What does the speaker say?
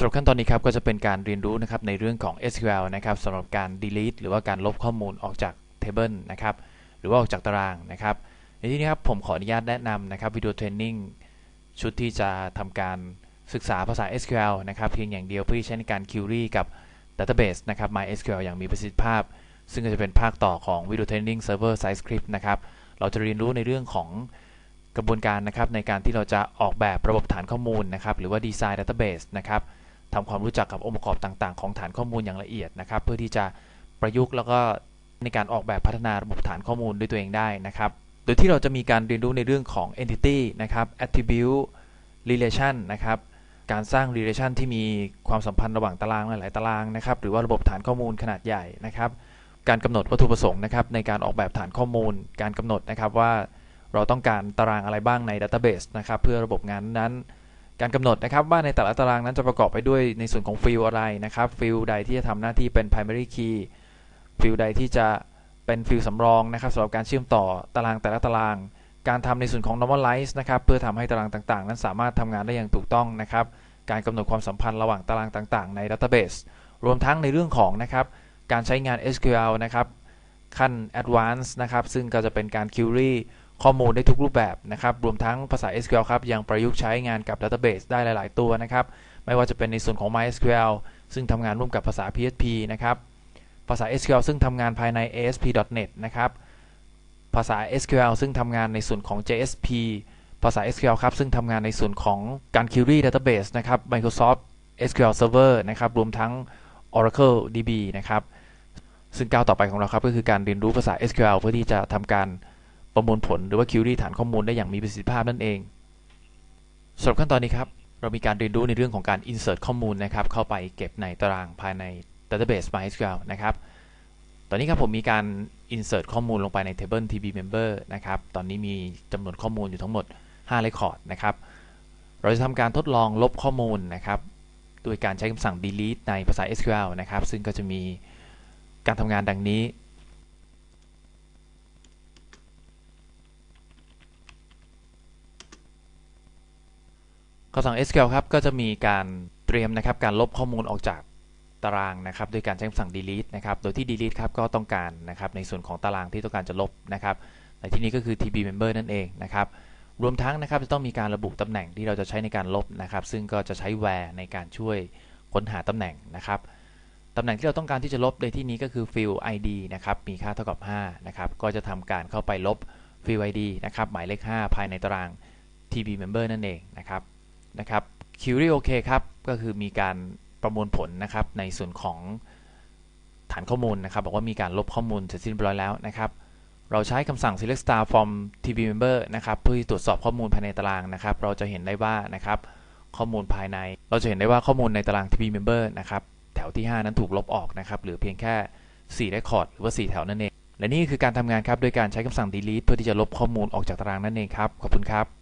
สำหรับขั้นตอนนี้ครับก็จะเป็นการเรียนรู้นะครับในเรื่องของ SQL นะครับสำหรับการ delete หรือว่าการลบข้อมูลออกจาก table นะครับหรือว่าออกจากตารางนะครับในที่นี้ครับผมขออนุญาตแนะนำนะครับวิดีโอเทรนนิ่งชุดที่จะทำการศึกษาภาษา SQL นะครับเพียงอย่างเดียวเพื่อใช้ในการ query กับ database นะครับ MySQL อย่างมีประสิทธิภาพ ซึ่งก็จะเป็นภาคต่อของวิดีโอเทรนนิ่ง server side script นะครับเราจะเรียนรู้ในเรื่องของกระบวนการนะครับในการที่เราจะออกแบบระบบฐานข้อมูลนะครับหรือว่าดีไซน์ database นะครับ ทำความรู้จักกับองค์ประกอบต่าง ๆ ของฐานข้อมูลอย่างละเอียดนะครับ เพื่อที่จะประยุกต์แล้วก็ในการออกแบบพัฒนาระบบฐานข้อมูลด้วยตัวเองได้นะครับ โดยที่เราจะมีการเรียนรู้ในเรื่องของ entity นะครับ attribute relation นะครับการสร้าง relation ที่มีความสัมพันธ์ระหว่างตารางหลายๆตารางนะครับ หรือว่าระบบฐานข้อมูลขนาดใหญ่นะครับ การกำหนดวัตถุประสงค์นะครับในการออกแบบฐานข้อมูล การกำหนดนะครับว่าเราต้องการตารางอะไรบ้างใน database นะครับเพื่อระบบงานนั้น การกำหนดนะครับว่าในแต่ละตารางนั้นจะประกอบไปด้วยในส่วนของฟิลอะไรนะครับฟิลใดที่จะทำหน้าที่เป็น primary key ฟิลใดที่จะเป็นฟิลสำรองนะครับสำหรับการเชื่อมต่อตารางแต่ละตาราง การทำในส่วนของ normalize นะครับเพื่อทำให้ตารางต่างๆ นั้นสามารถทำงานได้อย่างถูกต้องนะครับการกำหนดความสัมพันธ์ระหว่างตารางต่างๆ ใน database รวมทั้งในเรื่องของนะครับการใช้งาน SQL นะครับขั้น advanced นะครับซึ่งก็จะเป็นการ query ข้อมูลได้ทุกรูปแบบนะครับ รวมทั้งภาษา SQL ครับ ยังประยุกต์ใช้งานกับ Database ได้หลาย ๆ ตัวนะครับ ไม่ว่าจะเป็นในส่วนของ MySQL ซึ่งทำงานร่วมกับภาษา PHP นะครับ ภาษา SQL ซึ่งทำงานภายใน ASP.NET นะครับ ภาษา SQL ซึ่งทำงานในส่วนของ JSP ภาษา SQL ครับ ซึ่งทำงานในส่วนของการ query database นะครับ Microsoft SQL Server นะครับ รวมทั้ง Oracle DB นะครับ ซึ่งก้าวต่อไปของเราครับก็คือการเรียนรู้ภาษา SQL เพื่อที่จะทำการ ประมวลผลหรือว่า query ฐานข้อมูลได้อย่างมีประสิทธิภาพนั่นเองสำหรับขั้นตอนนี้ครับ เรามีการเรียนรู้ในเรื่องของการ insert ข้อมูลนะครับ เข้าไปเก็บในตารางภายใน database MySQL นะครับ ตอนนี้ครับผมมีการ insert ข้อมูลลงไปใน table tb member นะครับ ตอนนี้มีจำนวนข้อมูลอยู่ทั้งหมด 5 record นะครับ เราจะทำการทดลองลบข้อมูลนะครับ โดยการใช้คำสั่ง delete ในภาษา SQL นะครับ ซึ่งก็จะมีการทำงานดังนี้ คำสั่ง SQL ครับก็จะมีการเตรียมนะครับการลบข้อมูลออกจากตารางนะครับโดยการใช้คำสั่ง delete นะครับโดยที่ delete ครับก็ต้องการนะครับในส่วนของตารางที่ต้องการจะลบนะครับในที่นี้ก็คือ tb member นั่นเองนะครับรวมทั้งนะครับจะต้องมีการระบุตำแหน่งที่เราจะใช้ในการลบนะครับ ซึ่งก็จะใช้ where ในการช่วยค้นหาตำแหน่งนะครับตำแหน่งที่เราต้องการที่จะลบในที่นี้ก็คือ field id นะครับมีค่าเท่ากับ5นะครับก็จะทำการเข้าไปลบ field id นะครับหมายเลข 5 ภายในตาราง tb member นั่นเองนะครับ นะครับ query OK ครับ ก็คือมีการประมวลผลนะครับ ในส่วนของฐานข้อมูลนะครับ บอกว่ามีการลบข้อมูลเสร็จสิ้นเรียบร้อยแล้วนะครับ เราใช้คำสั่ง select star from tb member นะครับ เพื่อตรวจสอบข้อมูลภายในตารางนะครับ เราจะเห็นได้ว่านะครับ ข้อมูลภายใน เราจะเห็นได้ว่าข้อมูลในตาราง tb member นะครับ แถวที่ 5 นั้นถูกลบออกนะครับ เหลือเพียงแค่ 4 record หรือว่า 4 แถวนั่นเอง และนี่คือการทำงานครับ โดยการใช้คำสั่ง delete เพื่อที่จะลบข้อมูลออกจากตารางนั่นเองครับ ขอบคุณครับ